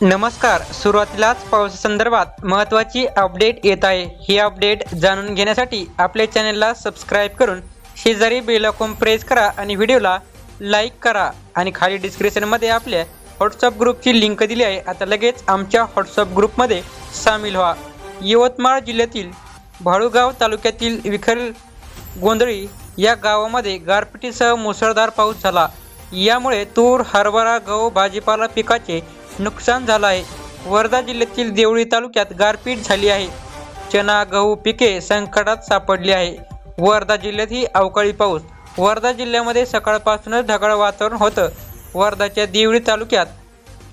नमस्कार. सुरुवातीलाच पावसासंदर्भात महत्त्वाची अपडेट येत आहे. ही अपडेट जाणून घेण्यासाठी आपल्या चॅनलला सबस्क्राईब करून शेजारी बेलकॉम प्रेस करा आणि व्हिडिओला लाईक करा. आणि खाली डिस्क्रिप्शनमध्ये आपल्या व्हॉट्सअप ग्रुपची लिंक दिली आहे. आता लगेच आमच्या व्हॉट्सअप ग्रुपमध्ये सामील व्हा. यवतमाळ जिल्ह्यातील भाळुगाव तालुक्यातील विखल गोंधळी या गावामध्ये गारपिटीसह मुसळधार पाऊस झाला. यामुळे तूर हरभरा गहू भाजीपाला पिकाचे नुकसान झालं आहे. वर्धा जिल्ह्यातील देवळी तालुक्यात गारपीट झाली आहे. चना गहू पिके संकटात सापडली आहे. वर्धा जिल्ह्यातही अवकाळी पाऊस. वर्धा जिल्ह्यामध्ये सकाळपासूनच ढगाळ वातावरण होतं. वर्धाच्या देवळी तालुक्यात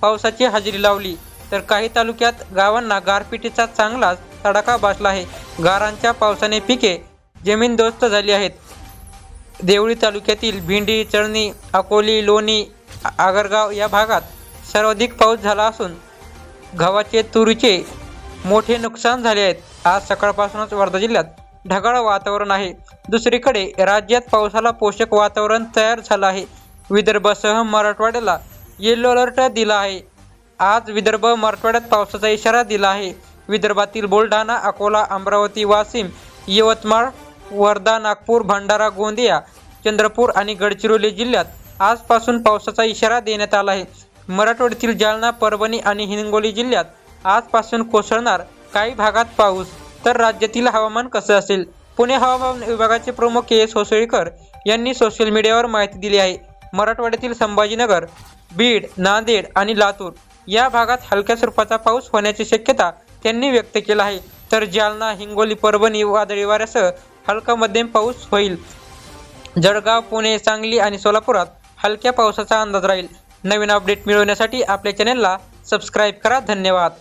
पावसाची हजेरी लावली. तर काही तालुक्यात गावांना गारपिटीचा चांगलाच तडाखा बसला आहे. गारांच्या पावसाने पिके जमीनदोस्त झाली आहेत. देवळी तालुक्यातील भिंडी चळणी अकोली लोणी आगरगाव या भागात सर्वाधिक पाऊस झाला असून गव्हाचे तुरीचे मोठे नुकसान झाले आहेत. आज सकाळपासूनच वर्धा जिल्ह्यात ढगाळ वातावरण आहे. दुसरीकडे राज्यात पावसाला पोषक वातावरण तयार झालं आहे. विदर्भासह मराठवाड्याला येलो अलर्ट दिला आहे. आज विदर्भ मराठवाड्यात पावसाचा इशारा दिला आहे. विदर्भातील बुलढाणा अकोला अमरावती वाशिम यवतमाळ वर्धा नागपूर भंडारा गोंदिया चंद्रपूर आणि गडचिरोली जिल्ह्यात आजपासून पावसाचा इशारा देण्यात आला आहे. मराठवाड्यातील जालना परभणी आणि हिंगोली जिल्ह्यात आजपासून कोसळणार काही भागात पाऊस. तर राज्यातील हवामान कसं असेल? पुणे हवामान विभागाचे प्रमुख के एस होसळीकर यांनी सोशल मीडियावर माहिती दिली आहे. मराठवाड्यातील संभाजीनगर बीड नांदेड आणि लातूर या भागात हलक्या स्वरूपाचा पाऊस होण्याची शक्यता त्यांनी व्यक्त केला आहे. तर जालना हिंगोली परभणी वादळी वाऱ्यासह हलका मध्यम पाऊस होईल. जळगाव पुणे सांगली आणि सोलापुरात हलक्या पावसाचा अंदाज राहील. नवीन अपडेट मिळवण्यासाठी आपल्या चॅनलला सबस्क्राईब करा. धन्यवाद.